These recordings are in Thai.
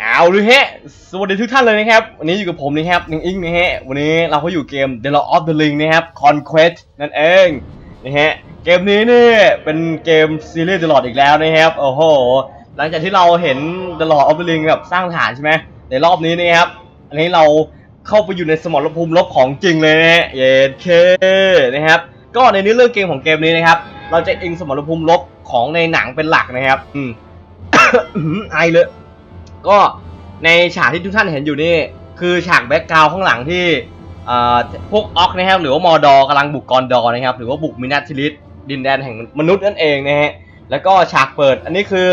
เอาเลยฮะ สวัสดีทุกท่านเลยนะครับ วันนี้อยู่กับผมนะครับนิงอิงนะฮะ วันนี้เราก็อยู่เกม The Lord of the Ring นะครับ Conquest นั่นเองนะฮะ เกมนี้เนี่ยเป็นเกมซีรีส์ The Lord อีกแล้วนะครับ โอ้โห หลังจากที่เราเห็น The Lord of the Ring แบบสร้างฐานใช่ไหมในรอบนี้นะครับ อันนี้เราเข้าไปอยู่ในสมรภูมิรบของจริงเลยนะฮะ เยดเคนะครับ ก็ในเนื้อเรื่องเกมของเกมนี้นะครับ เราจะอิงสมรภูมิรบของในหนังเป็นหลักนะครับ อืมไอเลย ก็ในฉากที่ทุกท่านเห็นอยู่นี่ คือฉากแบ็กกราวด์ข้างหลังที่พวกออกนะครับหรือว่ามอดอกำลังบุกกรดอนะครับ หรือว่าบุกมินาทิลิสดินแดนแห่งมนุษย์นั่นเองนะฮะแล้วก็ฉากเปิด อันนี้คือ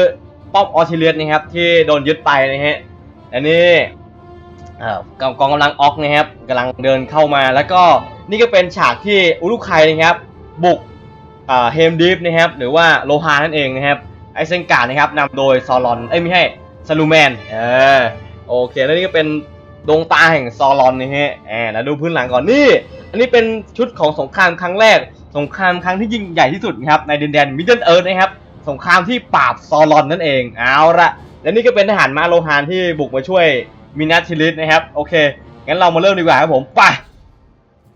ป้อมออทิเลียนะครับที่โดนยึดไปนะฮะอันนี้เอ่อกองกำลังออกนะครับกำลังเดินเข้ามา แล้วก็นี่ก็เป็นฉากที่อุลุกไคนะครับบุกเฮมดีฟนะครับหรือว่าโลฮานั่นเองนะครับไอเซนการ์นะครับนำโดยซอรอนเอ้ยไม่ใช่ ซาลูแมนเออโอเคแล้วนี่ก็เป็นดวงตาแห่งซอรอนนะฮะแอบแล้วดูพื้นหลังก่อนนี่ อันนี้เป็นชุดของสงครามครั้งแรก สงครามครั้งที่ยิ่งใหญ่ที่สุดนะครับในดินแดนมิดเดิลเอิร์ธนะครับสงครามที่ปราบซอรอนนั่นเองเอาละและนี่ก็เป็นทหารมาโลฮานที่บุกมาช่วยมินาทิลิสนะครับโอเคงั้นเรามาเริ่มดีกว่าครับผมไป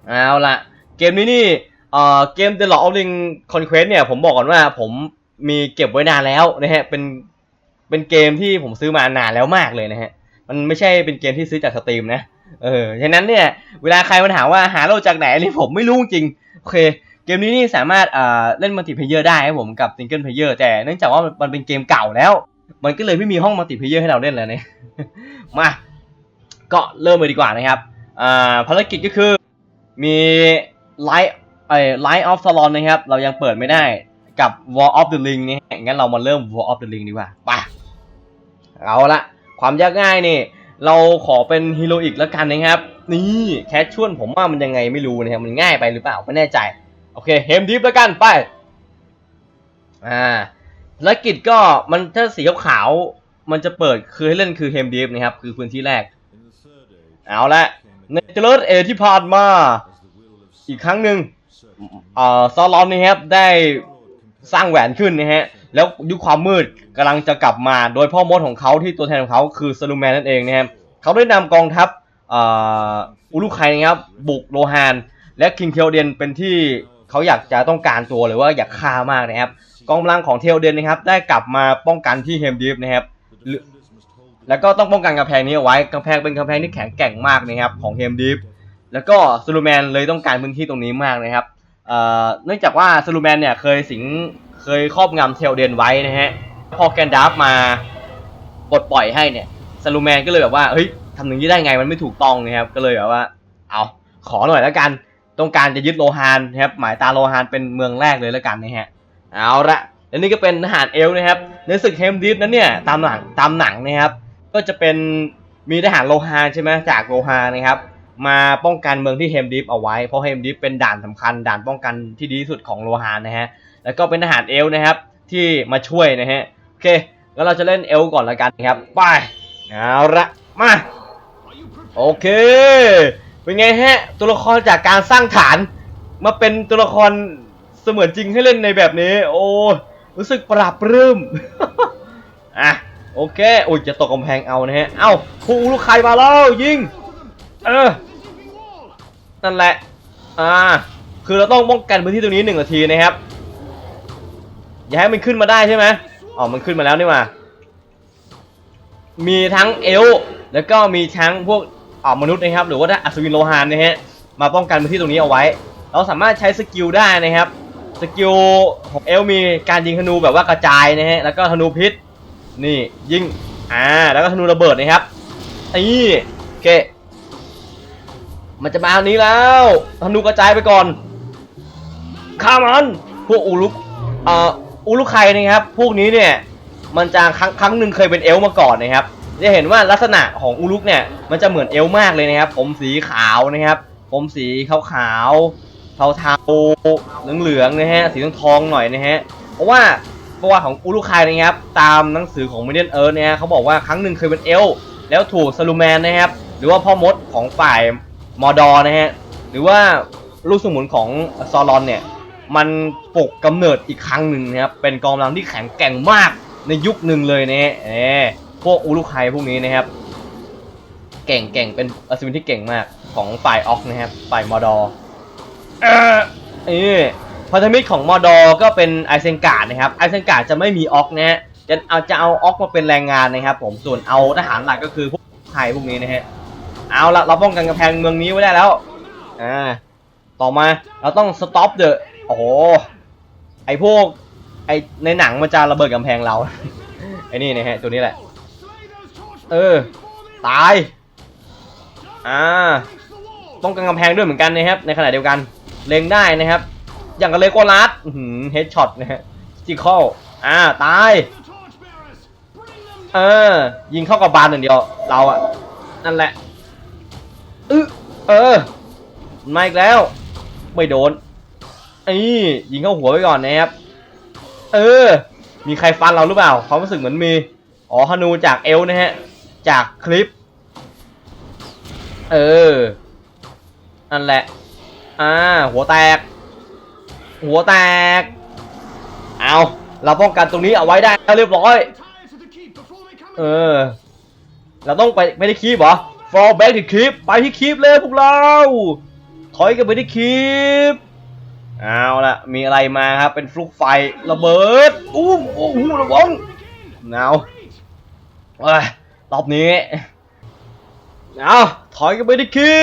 เอาละเกมนี้นี่เอ่อเกม The Lord of the Ring Conquest เนี่ยผมบอกก่อนว่าผมมีเก็บไว้นานแล้วนะฮะเป็น เป็นเกมที่ผมซื้อมานานแล้วมากเลยนะฮะ มันไม่ใช่เป็นเกมที่ซื้อจากสตรีมนะ เออ ฉะนั้นเนี่ย เวลาใครมาถามว่าหาโลจากไหนอันนี่ผมไม่รู้จริง โอเค เกมนี้นี่สามารถเอ่อเล่นมัลติเพเยอร์ได้ครับผมกับซิงเกิลเพเยอร์แต่เนื่องจากว่ามันมันเป็นเกมเก่าแล้ว มันก็เลยไม่มีห้องมัลติเพเยอร์ให้เราเล่นแล้วเนี่ย มา ก็เริ่มเลยดีกว่านะครับ อ่า ภารกิจก็คือมีไลท์ไอ้ไลท์ออฟซาลอนนะครับ เรายังเปิดไม่ได้กับ War of the Ring นี่งั้นเรามาเริ่ม War of the Ring ดีกว่า ไป เอาละความยากง่ายนี่ เราขอเป็นฮีโร่อีกแล้วกันนะครับ นี่แคชชวลผมว่ามันยังไงไม่รู้นะครับมันง่ายไปหรือเปล่าไม่แน่ใจ โอเคเฮมดิฟแล้วกันไปอ่าภารกิจก็มันถ้าสีขาวมันจะเปิดคือให้เล่นคือเฮมดิฟนะครับ คือพื้นที่แรก เอาละในเจริญเอที่ผ่านมาอีกครั้งหนึ่งเอ่อซอลอนนะครับได้สร้างแหวนขึ้นนะฮะ แล้วยุคความมืดกำลังจะกลับมา โดยพ่อมดของเขาที่ตัวแทนของเขาคือซาลูแมนนั่นเองนะครับเขาได้นำกองทัพอ,อุลุไคนะครับบุกโลฮาน และคิงเทลเดนเป็นที่เขาอยากจะต้องการตัวหรือว่าอยากฆ่ามากนะครับกองกำลังของเทลเดนนะครับได้กลับมาป้องกันที่เฮมดีฟนะครับแล้วก็ต้องป้องกันกำแพงนี้เอาไว้กำแพงเป็นกำแพงที่แข็งแกร่งมากนะครับของเฮมดีฟแล้วก็ซูลูแมนเลยต้องการพื้นที่ตรงนี้มากนะครับเอ่อเนื่องจากว่าซูลูแมนเนี่ยเคยสิง เคยครอบงำเทลเดนไว้นะฮะ พอแกนดับมาปลดปล่อยให้เนี่ยซูลูแมนก็เลยแบบว่าเฮ้ยทำอย่างนี้ได้ไงมันไม่ถูกต้องนะครับ ก็เลยแบบว่า เอาขอหน่อยแล้วกัน ต้องการจะยึดโลฮานนะครับ หมายตาโลฮานเป็นเมืองแรกเลยแล้วกันนะฮะ เอาละและนี่ก็เป็นทหารเอลนะครับ ในศึกเฮมดิฟนั้นเนี่ยตามหลังตามหนังนะครับ ก็จะเป็นมีทหารโลฮานใช่ไหมจากโลฮานนะครับ มาป้องกันเมืองที่เฮมดิฟเอาไว้ เพราะเฮมดิฟเป็นด่านสำคัญ ด่านป้องกันที่ดีที่สุดของโลฮานนะฮะ แล้วก็เป็นทหารเอลนะครับที่มาช่วยนะฮะ โอเค แล้วเราจะเล่นเอลก่อนละกันนะครับ ไป เอาละมา โอเค เป็นไงฮะ ตัวละครจากการสร้างฐาน มาเป็นตัวละครเสมือนจริงให้เล่นในแบบนี้ โอ้รู้สึกปราบปลื้มอะโอเค โอ้ยจะตกกำแพงเอานะฮะ เอ้าผู้ลูกใครมาแล้วยิง เออ นั่นแหละ อ่า คือเราต้องป้องกันพื้นที่ตรงนี้หนึ่งนาทีนะครับ อย่าให้มันขึ้นมาได้ใช่ไหมอ๋อ มันขึ้นมาแล้วนี่หว่ามีทั้งเอลแล้วก็มีทั้งพวกอ่ามนุษย์นะครับ หรือว่าถ้าอัศวินโลหานนะฮะ มาป้องกันพื้นที่ตรงนี้เอาไว้ เราสามารถใช้สกิลได้นะครับ สกิลของเอลมีการยิงธนูแบบว่ากระจายนะฮะ แล้วก็ธนูพิษ นี่ยิง อ่า แล้วก็ธนูระเบิดนะครับ นี่โอเค มันจะมาทางนี้แล้วธนูกระจายไปก่อนฆ่ามันพวกอูลุกเอ่ออูลุกไคนะครับ พวกนี้เนี่ยมันจะครั้งครั้งหนึ่งเคยเป็นเอลมาก่อนนะครับจะเห็นว่าลักษณะของอูลุกเนี่ยมันจะเหมือนเอลมากเลยนะครับ ผมสีขาวนะครับ ผมสีขาวขาวเทาเทาๆเหลืองๆนะฮะสีทองๆหน่อยนะฮะเพราะว่าประวัติของอูลุกไคนะครับ ตามหนังสือของมิเดียนเอิร์ธเนี่ยเขาบอกว่าครั้งหนึ่งเคยเป็นเอลแล้วถูกซาลูแมนนะครับ หรือว่าพ่อมดของฝ่าย มอดอนะฮะ หรือว่าลูกสมุนของซอรอนเนี่ย มันปลุกกำเนิดอีกครั้งหนึ่งนะครับ เป็นกองกำลังที่แข็งแกร่งมากในยุคหนึ่งเลยนะฮะเออพวกอูรุไคพวกนี้นะครับ เก่งเก่งเป็นอัศวินที่เก่งมากของฝ่ายออกนะครับ ฝ่ายมอดอเออนี่พันธมิตรของมอดอก็เป็นไอเซนการ์ดนะครับ ไอเซนการ์ดจะไม่มีออกนะฮะจะเอาจะเอาออกมาเป็นแรงงานนะครับ ผม ส่วนเอาทหารหลักก็คือพวกไทยพวกนี้นะฮะ เอาละเราป้องกันกำแพงเมืองนี้ไว้ได้แล้วอ่าต่อมาเราต้องสต็อปเดอะโอ้โหไอพวกไอในหนังมันจะระเบิดกำแพงเรา ไอนี่นะฮะตัวนี้แหละ เออ ตาย อ่า ต้องกันกำแพงด้วยเหมือนกันนะครับ ในขณะเดียวกัน เล็งได้นะครับ อย่างกับเลโกลัสเฮดช็อตนะฮะจิคอลอ่า ตาย เออ ยิงเข้ากับบานอย่งเดียว เราอะนั่นแหละ เออเออมาอีกแล้ว ไม่โดนไอ้ยิงเข้าหัวไปก่อนนะครับเออ มีใครฟันเราหรือเปล่าความรู้สึกเหมือนมีอ๋อฮานูจากเอลนะฮะ จากคลิป เออนั่นแหละอ่าหัวแตก หัวแตก เอาเราป้องกันตรงนี้เอาไว้ได้เรียบร้อย เออ เราต้องไปไม่ได้คีบเหรอ fall back to keep ไปที่คีบเลยพวกเรา ถอยกันไปที่คีบเอาละมีอะไรมาครับ เป็นฟลุกไฟระเบิดอู้โอ้โหระวังหนาวเอ้ยรอบนี้เอาถอยกันไปที่คลิ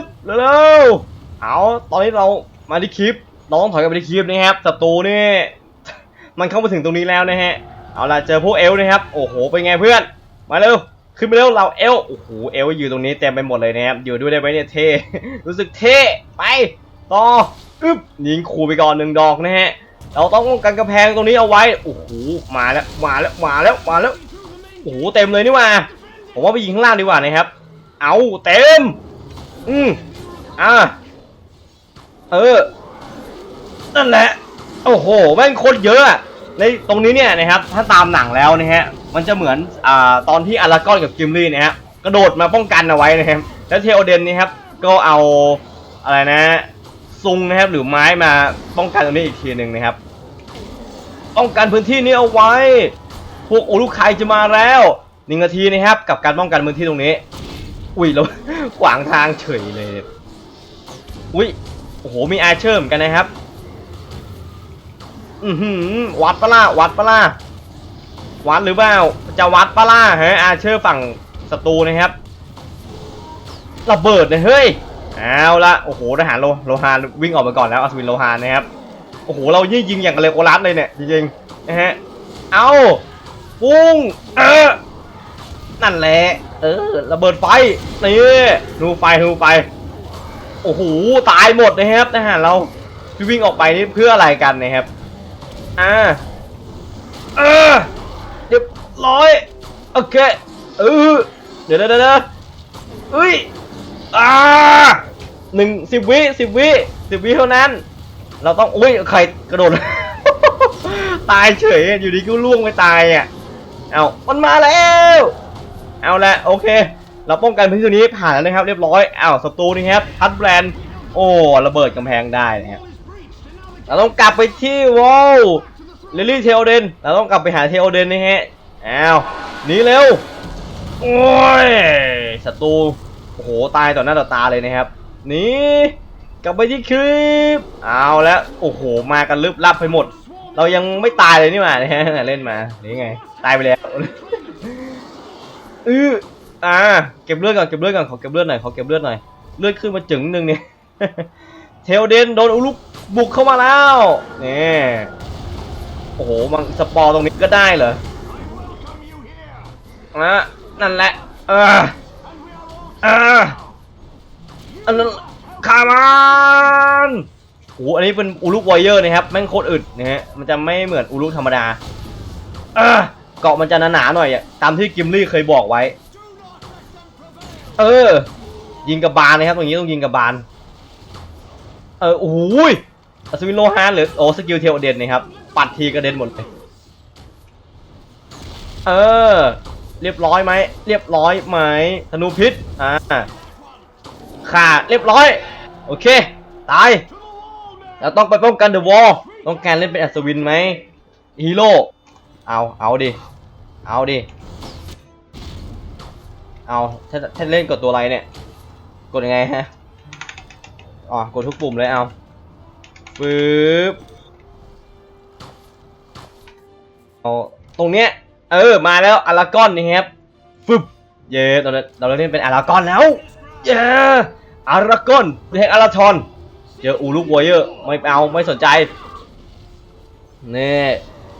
ปเร็วๆเอาตอนนี้เรามาที่คลิปเราต้องถอยกันไปที่คลิปนะครับศัตรูนี่มันเข้ามาถึงตรงนี้แล้วนะฮะเอาล่ะเจอพวกเอลนะครับโอ้โหเป็นไงเพื่อนมาเร็ว ขึ้นไปเร็วเราเอลโอ้โหเอลอยู่ตรงนี้เต็มไปหมดเลยนะครับอยู่ด้วยได้ไหมเนี่ยเท่รู้สึกเท่ไปต่ออึ๊บยิงขู่ไปก่อนหนึ่งดอกนะฮะเราต้องป้องกันกระแพงตรงนี้เอาไว้โอ้โหมาแล้วมาแล้วมาแล้วมาแล้วโอ้โหเต็มเลยนี่ว่าผมว่าไปยิงข้างล่างดีกว่านะครับ เอาเต็มอืมอ่าเออนั่นแหละโอ้โหแม่งโคตรเยอะในตรงนี้เนี่ยนะครับถ้าตามหนังแล้วนะฮะ มันจะเหมือนอ่าตอนที่อารากอนกับกิมลี่นะฮะกระโดดมาป้องกันเอาไว้นะครับแล้วเทโอเดนนี่ครับก็เอาอะไรนะซุงนะครับหรือไม้มาป้องกันตรงนี้อีกทีหนึ่งนะครับป้องกันพื้นที่นี้เอาไว้ พวกโอลูคายจะมาแล้วหนึ่งนาทีนะครับ กับการป้องกันพื้นที่ตรงนี้ อุ้ยแล้วขวางทางเฉยเลยอุ้ยโอ้โหมีอาเชอร์เหมือนกันนะครับ อือหือวัดปะล่าวัดปะล่า วัดหรือเปล่า จะวัดปะล่าฮะอาเชอร์ฝั่งศัตรูนะครับระเบิดเลยเฮ้ยเอาละโอ้โหทหารโลโลฮานวิ่งออกมาก่อนแล้วอัศวินโลฮานนะครับโอ้โหเรายิ่งยิงอย่างกับเลโกลัสเลยเนี่ยจริงๆนะฮะเอาปุ้งเออนั่นแหละเออระเบิดไฟนี่นูไฟนูไฟโอ้โหตายหมดนะครับทหารเราที่วิ่งออกไปนี่เพื่ออะไรกันนะครับอ่าเออ ร้อยโอเคเออเดี๋ยวเดี๋ยวเดี๋ยวเอ้ยอ่าหนึ่งสิบวิสิบวิสิบวิเท่านั้น เราต้องอุ้ยใครกระโดด ตายเฉยอยู่ดีก็ล่วงไปตายอะเอามันมาแล้ว เอาละโอเค เราป้องกันพื้นที่นี้ผ่านแล้วนะครับ เรียบร้อยอ้าวศัตรูนี่ครับพัดแบรนด์โอ้ระเบิดกำแพงได้นะครับเราต้องกลับไปที่วอลลิลลี่เทลเดนเราต้องกลับไปหาเทลเดนนะฮะ อ้าวหนีเร็ว โอ้ยศัตรูโอ้โหตายต่อหน้าต่อตาเลยนะครับหนีกลับไปที่คลิปเอาแล้วโอ้โหมากันลึบลับไปหมด เรายังไม่ตายเลยนี่หว่านะฮะเล่นมาหรือไงตายไปแล้วอืออ่าเก็บเลือดก่อนเก็บเลือดก่อนขอเก็บเลือดหน่อยขอเก็บเลือดหน่อยเลือดขึ้นมาจึงหนึ่งเนี่ยเทลเดนโดนอุลุกบุกเข้ามาแล้วนี่โอ้โหมันสปอร์ตรงนี้ก็ได้เหรอ อะนั่นแหละ เออ เอออันนั้นคามันโอ้โหอันนี้เป็นอุลุกวอเยอร์นะครับ แม่งโคตรอึดนะฮะ มันจะไม่เหมือนอุลุกธรรมดา เออ เกาะมันจะหนาๆหน่อยอะตามที่กิมลี่เคยบอกไว้ เออ ยิงกับบานนะครับตรงนี้ต้องยิงกับบานเออโอ้ยอัศวินโลฮานหรือโอ้สกิลเทลเด่นนะครับ ปัดทีกระเด็นหมดเลย เออ เรียบร้อยไหม เรียบร้อยไหมธนูพิษ อ่าขาดเรียบร้อย โอเค ตาย เราต้องไปป้องกันเดอะวอลต้องการเล่นเป็นอัศวินไหมฮีโร่ เอา เอาดิ เอาดิ เอาถ้าถ้าเล่นกดตัวอะไรเนี่ย กดยังไงฮะ อ๋อ กดทุกปุ่มเลยเอาฟืบเอาตรงเนี้ย เออมาแล้วอารากอนนี่ครับฟึบเย้ตอนนี้เราเล่นเป็นอารากอนแล้วเย้อารากอนเรียกอาราทอนเจออูลูกวอเยอร์ไม่เอาไม่สนใจนี่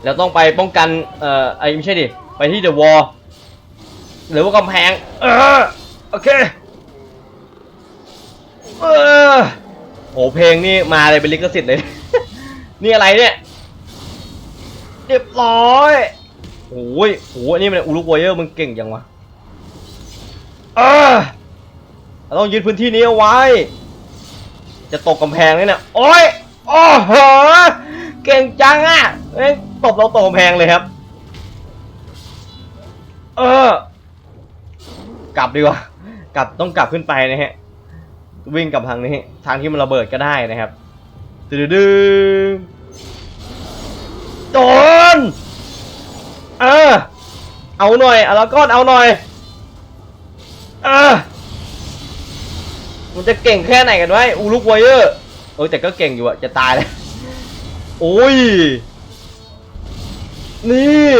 เราต้องไปป้องกันเอ่อไอ้ไม่ใช่ดิไปที่เดอะวอลหรือว่ากำแพงเออโอเคเออโหเพลงนี่มาเลยเป็นลิขสิทธิ์เลย นี่อะไรเนี่ยเรียบร้อย โอ้ยโอ้ยนี่มันอูรุกวอเยอร์มึงเก่งจังวะเออเราต้องยึดพื้นที่นี้เอาไว้ จะตกกำแพงเลยเนี่ย โอ้ยโอ้โหเก่งจังอะเอ้ยตบเราตกกำแพงเลยครับ เออ กลับดีกว่า กลับต้องกลับขึ้นไปนะฮะ วิ่งกลับทางนี้ ทางที่มันระเบิดก็ได้นะครับดืดดึงโดน เออ เอาหน่อยเอาแล้วก็เอาหน่อย เออ มันจะเก่งแค่ไหนกันวะอูลุกไวเยอร์เออแต่ก็เก่งอยู่อะจะตายแล้วโอ้ย นี่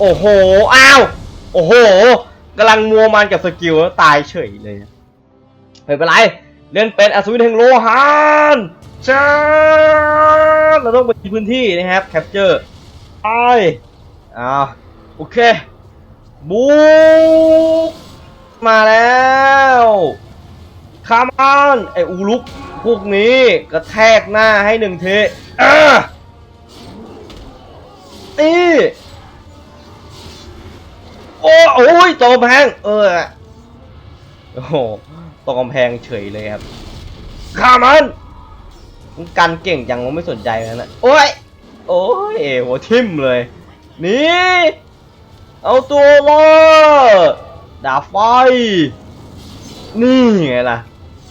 โอ้โห อ้าว โอ้โหกำลังมัวมันกับสกิลแล้วตายเฉยเลยไม่เป็นไร เล่นเป็นอัศวินแห่งโลหานจ้าเราต้องไปพื้นที่นะครับ แคปเจอร์ไป อ่าโอเคบุกมาแล้วคามอนไออูลุกพวกนี้กระแทกหน้าให้หนึ่งเออนี่โอ้โอ้ยตกกำแพงเออโอ้โหตกกำแพงเฉยเลยครับข้ามันมึงกันเก่งจังผมไม่สนใจแล้วนะโอ้ยโอ้ยหัวทิมเลย นี่เอาตัวรอดดาบไฟ นี่ไงล่ะ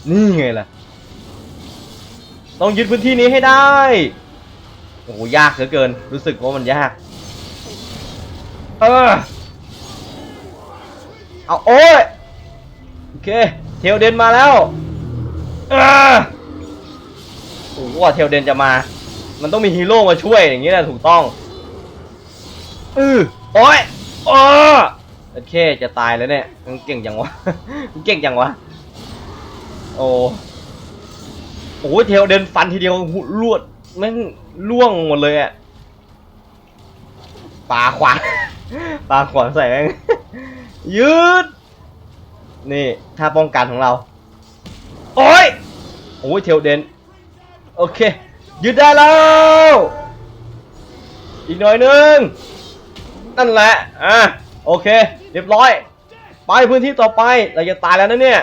นี่ไงล่ะ ต้องยึดพื้นที่นี้ให้ได้ โอ้โห ยากเหลือเกิน รู้สึกว่ามันยาก เออ เอาโอ้ย โอเค เทลเดนมาแล้วเออโอ้โหเทลเดนจะมา มันต้องมีฮีโร่มาช่วยอย่างนี้แหละถูกต้อง อือโอ้ยโอ้โอเคจะตายแล้วเนี่ยมันเก่งจังวะมันเก่งจังวะโอ้โอ้เทลเดนฟันทีเดียวหุลวดแม่งล่วงหมดเลยอะปาขวานปาขวานใส่แม่งยืดนี่ท่าป้องกันของเรา โอ้ยโอ้ยเทลเดนโอเคยืดได้แล้ว อีกหน่อยหนึง นั่นแหละ อะ โอเค เรียบร้อย ไปพื้นที่ต่อไป เราจะตายแล้วนะเนี่ย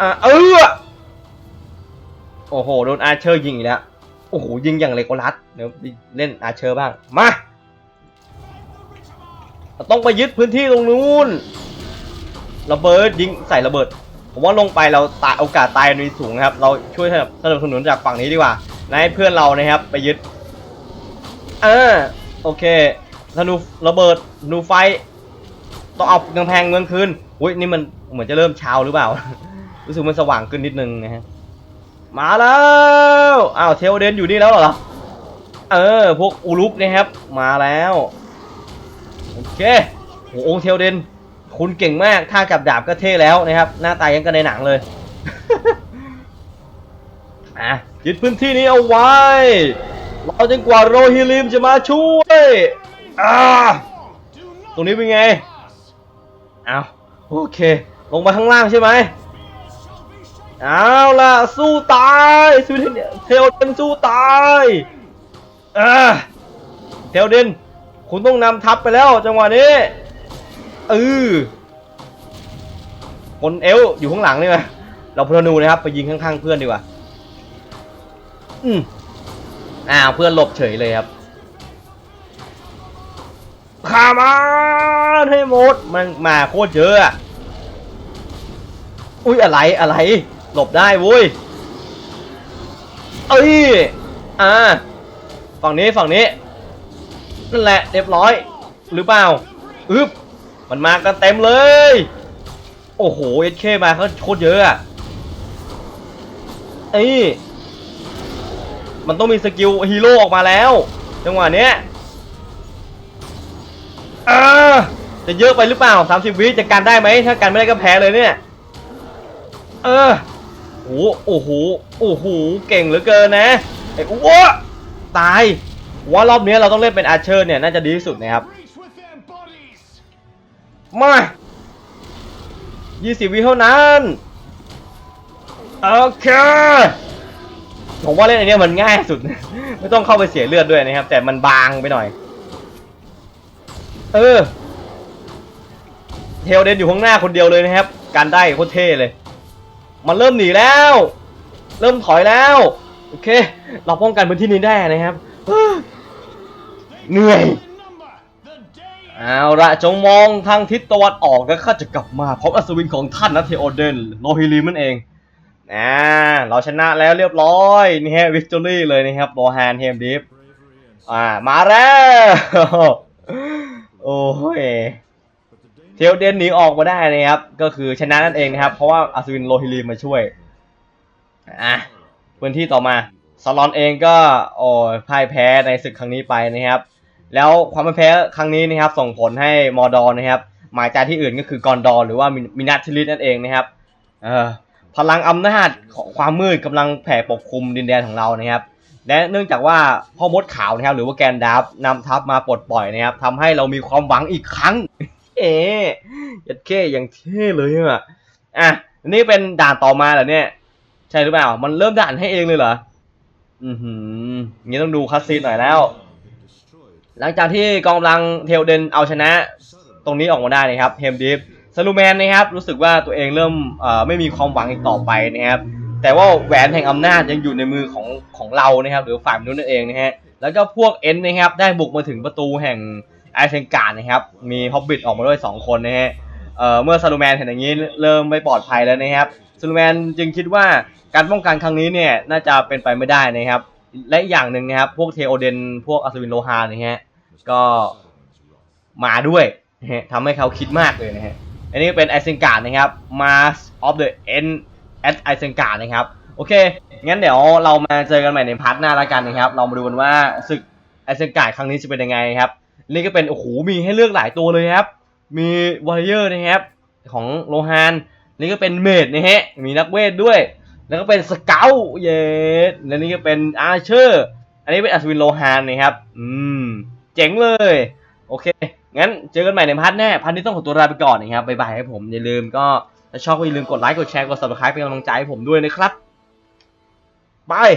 อะ เออ โอ้โห โดนอาเชอร์ยิงอีกแล้ว โอ้โห ยิงอย่างเลโกลัสเดี๋ยวเล่นอาเชอร์บ้าง มา ต้องไปยึดพื้นที่ตรงนู้น ระเบิดยิงใส่ระเบิด ผมว่าลงไปเราตายโอกาสตายมีสูงนะครับ เราช่วยสนับสนับสนุนจากฝั่งนี้ดีกว่านะให้เพื่อนเรานะครับไปยึดอ่าโอเค ธนูระเบิดธนูไฟ ต้องเอากำแพงเมืองคืนอุ้ยนี่มันเหมือนจะเริ่มเช้าหรือเปล่า รู้สึกมันสว่างขึ้นนิดนึงนะฮะ มาแล้ว อ้าวเทลเดนอยู่นี่แล้วเหรอ เออ พวกอูลุกนะครับ มาแล้ว โอเคโหองเทลเดน คุณเก่งมากท่ากับดาบก็เท่แล้วนะครับ หน้าตายังกันในหนังเลย อะยึดพื้นที่นี้เอาไว้รอจนกว่าโรฮิลิมจะมาช่วย อ่าตรงนี้เป็นไงเอาโอเค ลงมาข้างล่างใช่ไหมเอาล่ะ สู้ตายสู้เทลเดนสู้ตายอ่าเทลเดนคุณต้องนำทัพไปแล้วจังหวะนี้เออคนเอลอยู่ข้างหลังนี่ไหมเราพลนูนะครับ ไปยิงข้างๆเพื่อนดีกว่า อืมอ้าวเพื่อนหลบเฉยเลยครับ ขามาให้หมดมันมาโคตรเยอะอุ้ยอะไรอะไร หลบได้เว้ยเอ้ยอ่าฝั่งนี้ฝั่งนี้ นั่นแหละเรียบร้อย หรือเปล่าอึบมันมากันเต็มเลย โอ้โหเอเคมาเขาโคตรเยอะอะไอ้มันต้องมีสกิลฮีโร่ออกมาแล้ว จังหวะเนี้ย อ่าจะเยอะไปหรือเปล่า 30 วิจะกันได้ไหมถ้ากันไม่ได้ก็แพ้เลยเนี่ย เออโอ้โหโอ้โหโอ้โหเก่งเหลือเกินนะไอ้อ้วตายว่ารอบนี้เราต้องเล่นเป็นอาเชอร์เนี่ยน่าจะดีที่สุดนะครับมา 20 วิเท่านั้นโอเคผมว่าเล่นอันนี้มันง่ายสุด ไม่ต้องเข้าไปเสียเลือดด้วยนะครับ แต่มันบางไปหน่อย เออ เทลเดนอยู่ข้างหน้าคนเดียวเลยนะครับ การได้โคตรเท่เลย มันเริ่มหนีแล้ว เริ่มถอยแล้ว โอเค เราป้องกันพื้นที่นี้ได้นะครับ เหนื่อย เอาละจงมองทางทิศตะวันออกแล้วข้าจะกลับมาพร้อมอัศวินของท่านนะเทโอเดนโลฮิลิมนั่นเองนะเราชนะแล้วเรียบร้อยนี่ฮะวิกตอรี่เลยนะครับโบฮานเฮมดิฟอ่ามาแล้ว โอ้ยเทโอเดนหนีออกมาได้นะครับ ก็คือชนะนั่นเองนะครับ เพราะว่าอัศวินโลฮิลิมาช่วย อะพื้นที่ต่อมาซาลอนเองก็โอ้ยพ่ายแพ้ในศึกครั้งนี้ไปนะครับ แล้วความพ่ายแพ้ครั้งนี้นะครับ ส่งผลให้มอร์ดอร์นะครับ หมายใจที่อื่นก็คือกอนดอร์หรือว่ามินาทิลิสนั่นเองนะครับ เออพลังอำนาจของความมืดกำลังแผ่ปกคลุมดินแดนของเรานะครับ และเนื่องจากว่าพ่อมดขาวนะครับหรือว่าแกนดับนำทัพมาปลดปล่อยนะครับทำให้เรามีความหวังอีกครั้ง เอ๊ยัดเค้อย่างเท่เลยอะอะนี่เป็นด่านต่อมาเหรอเนี่ย ใช่หรือเปล่า มันเริ่มด่านให้เองเลยเหรออือหืออย่างนี้ต้องดูคัสซีนหน่อยแล้ว หลังจากที่กองกำลังเทลเดนเอาชนะ ตรงนี้ออกมาได้นะครับเฮมดิฟซาลูแมนนะครับรู้สึกว่าตัวเองเริ่มไม่มีความหวังอีกต่อไปนะครับ แต่ว่าแหวนแห่งอำนาจยังอยู่ในมือของของเรานะครับ หรือฝ่ายมนุษย์นั่นเองนะฮะแล้วก็พวกเอ็นนะครับได้บุกมาถึงประตูแห่งไอเซนการ์ดนะครับมีฮอบบิทออกมาด้วย 2 คนนะฮะเอ่อเมื่อซาลูแมนเห็นอย่างนี้เริ่มไม่ปลอดภัยแล้วนะครับซาลูแมนจึงคิดว่าการป้องกันครั้งนี้เนี่ยน่าจะเป็นไปไม่ได้นะครับ และอย่างหนึ่งนะครับ พวกเทโอเดน พวกอัศวินโลฮานะฮะก็มาด้วยนะฮะทำให้เขาคิดมากเลยนะฮะอันนี้เป็นไอเซนการ์ดนะครับ Mask of the End at ไอเซนการ์ดนะครับ โอเค งั้นเดี๋ยวเรามาเจอกันใหม่ในพาร์ทหน้าล้วกันนะครับ เรามาดูกันว่าศึกไอเซนการ์ดครั้งนี้จะเป็นยังไงครับ นี่ก็เป็น โอ้โห มีให้เลือกหลายตัวเลยครับ มีวอร์เยอร์นะครับ ของโลฮาน นี่ก็เป็นเมดนะฮะ มีนักเวทด้วย แล้วก็เป็นสเกลเยสและนี่ก็เป็นอาร์เชอร์ อันนี้เป็นอัศวินโลฮานนะครับ อืม เจ๋งเลย โอเค งั้นเจอกันใหม่ในพาร์ทหน้า พาร์ทนี้ต้องขอตัวลาไปก่อนนะครับบ๊ายบายครับผม อย่าลืมก็ ถ้าชอบก็อย่าลืมกดไลค์ กดแชร์ กด subscribe เป็นกำลังใจให้ผมด้วยนะครับบาย